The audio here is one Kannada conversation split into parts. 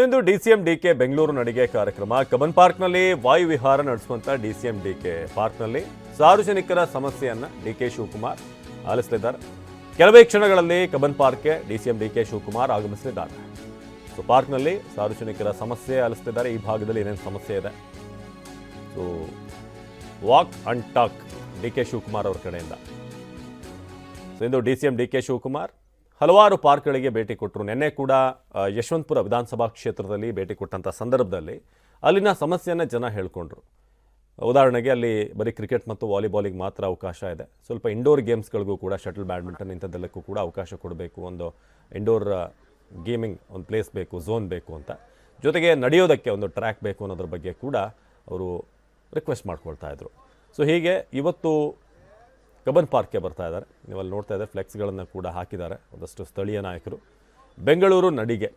ಇನ್ನೊಂದು ಡಿಸಿಎಂ ಡಿಕೆ ಬೆಂಗಳೂರು ನಡಿಗೆ ಕಾರ್ಯಕ್ರಮ. ಕಬನ್ ಪಾರ್ಕ್ನಲ್ಲಿ ವಾಯು ವಿಹಾರ ನಡೆಸುವಂತ ಡಿಸಿಎಂ ಡಿಕೆ ಪಾರ್ಕ್ನಲ್ಲಿ ಸಾರ್ವಜನಿಕರ ಸಮಸ್ಯೆಯನ್ನ ಡಿ ಕೆ ಶಿವಕುಮಾರ್ ಆಲಿಸಲಿದ್ದಾರೆ. ಕೆಲವೇ ಕ್ಷಣಗಳಲ್ಲಿ Cubbon ಪಾರ್ಕ್ಗೆ DCM C M D K Shivakumar ಆಗಮಿಸಲಿದ್ದಾರೆ. ಸೊ, ಪಾರ್ಕ್ನಲ್ಲಿ ಸಾರ್ವಜನಿಕರ ಸಮಸ್ಯೆ ಆಲಿಸ್ತಿದ್ದಾರೆ ಈ ಭಾಗದಲ್ಲಿ ಏನೇನು ಸಮಸ್ಯೆ ಇದೆ? So, walk and talk D K Shivakumar ಅವರ ಕಡೆಯಿಂದ. ಸೊ, ಇಂದು D C M D K Shivakumar ಹಲವಾರು ಪಾರ್ಕ್ಗಳಿಗೆ ಭೇಟಿ ಕೊಟ್ಟರು. ನಿನ್ನೆ ಕೂಡ ಯಶವಂತಪುರ ವಿಧಾನಸಭಾ ಕ್ಷೇತ್ರದಲ್ಲಿ ಭೇಟಿ ಕೊಟ್ಟಂಥ ಸಂದರ್ಭದಲ್ಲಿ ಅಲ್ಲಿನ ಸಮಸ್ಯೆಯನ್ನು ಜನ ಹೇಳ್ಕೊಂಡ್ರು. ಉದಾಹರಣೆಗೆ ಅಲ್ಲಿ ಬರೀ ಕ್ರಿಕೆಟ್ ಮತ್ತು ವಾಲಿಬಾಲಿಗೆ ಮಾತ್ರ ಅವಕಾಶ ಇದೆ. ಸ್ವಲ್ಪ ಇಂಡೋರ್ ಗೇಮ್ಸ್ಗಳಿಗೂ ಕೂಡ ಶಟಲ್ ಬ್ಯಾಡ್ಮಿಂಟನ್ ಇಂಥದ್ದೆಲ್ಲಕ್ಕೂ ಕೂಡ ಅವಕಾಶ ಕೊಡಬೇಕು. ಒಂದು ಇಂಡೋರ್ ಗೇಮಿಂಗ್ ಒಂದು ಪ್ಲೇಸ್ ಬೇಕು ಝೋನ್ ಬೇಕು ಅಂತ. ಜೊತೆಗೆ ನಡೆಯೋದಕ್ಕೆ ಒಂದು ಟ್ರ್ಯಾಕ್ ಬೇಕು ಅನ್ನೋದ್ರ ಬಗ್ಗೆ ಕೂಡ ಅವರು ರಿಕ್ವೆಸ್ಟ್ ಮಾಡ್ಕೊಳ್ತಾ ಇದ್ರು. ಸೊ ಹೀಗೆ ಇವತ್ತು ಕಬ್ಬನ್ ಪಾರ್ಕ್ಗೆ ಬರ್ತಾ ಇದ್ದಾರೆ. ನೀವು ಅಲ್ಲಿ ನೋಡ್ತಾ ಇದ್ದಾರೆ ಫ್ಲೆಕ್ಸ್ಗಳನ್ನು ಕೂಡ ಹಾಕಿದ್ದಾರೆ. ಒಂದಷ್ಟು ಸ್ಥಳೀಯ ನಾಯಕರು. ಬೆಂಗಳೂರು ನಡಿಗೆ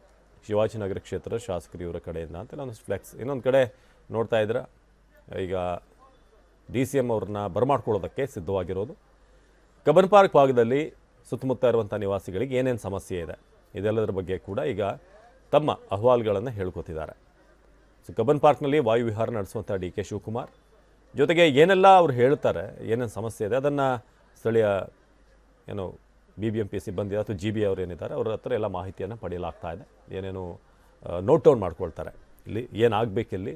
ಶಿವಾಜಿನಗರ ಕ್ಷೇತ್ರ ಶಾಸಕರು ಇವರ ಕಡೆಯಿಂದ ಅಂತ ಒಂದಷ್ಟು ಫ್ಲೆಕ್ಸ್. ಇನ್ನೊಂದು ಕಡೆ ನೋಡ್ತಾ ಇದ್ರೆ ಈಗ ಡಿ ಸಿ ಎಂ ಅವ್ರನ್ನ ಬರಮಾಡ್ಕೊಳ್ಳೋದಕ್ಕೆ ಸಿದ್ಧವಾಗಿರೋದು. ಕಬ್ಬನ್ ಪಾರ್ಕ್ ಭಾಗದಲ್ಲಿ ಸುತ್ತಮುತ್ತ ಇರುವಂಥ ನಿವಾಸಿಗಳಿಗೆ ಏನೇನು ಸಮಸ್ಯೆ ಇದೆ, ಇದೆಲ್ಲದರ ಬಗ್ಗೆ ಕೂಡ ಈಗ ತಮ್ಮ ಅಹವಾಲುಗಳನ್ನು ಹೇಳ್ಕೊತಿದ್ದಾರೆ. ಸೊ ಕಬ್ಬನ್ ಪಾರ್ಕ್ನಲ್ಲಿ ವಾಯುವಿಹಾರ ನಡೆಸುವಂಥ ಡಿ ಕೆ ಶಿವಕುಮಾರ್ ಜೊತೆಗೆ ಏನೆಲ್ಲ ಅವ್ರು ಹೇಳ್ತಾರೆ, ಏನೇನು ಸಮಸ್ಯೆ ಇದೆ, ಅದನ್ನು ಸ್ಥಳೀಯ ಏನು ಬಿ ಬಿ ಎಂ ಪಿ ಸಿಬ್ಬಂದಿ ಅಥವಾ ಜಿ ಬಿ ಅವ್ರು ಏನಿದ್ದಾರೆ, ಅವ್ರ ಹತ್ರ ಎಲ್ಲ ಮಾಹಿತಿಯನ್ನು ಪಡೆಯಲಾಗ್ತಾ ಇದೆ. ಏನೇನು ನೋಟ್ ಡೌನ್ ಮಾಡ್ಕೊಳ್ತಾರೆ. ಇಲ್ಲಿ ಏನಾಗಬೇಕು ಇಲ್ಲಿ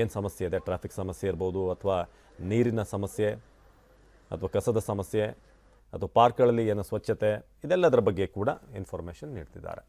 ಏನು ಸಮಸ್ಯೆ ಇದೆ ಟ್ರಾಫಿಕ್ ಸಮಸ್ಯೆ ಇರ್ಬೋದು, ಅಥವಾ ನೀರಿನ ಸಮಸ್ಯೆ, ಅಥವಾ ಕಸದ ಸಮಸ್ಯೆ, ಅಥವಾ ಪಾರ್ಕ್ಗಳಲ್ಲಿ ಏನೋ ಸ್ವಚ್ಛತೆ, ಇದೆಲ್ಲದರ ಬಗ್ಗೆ ಕೂಡ ಇನ್ಫಾರ್ಮೇಷನ್ ನೀಡ್ತಿದ್ದಾರೆ.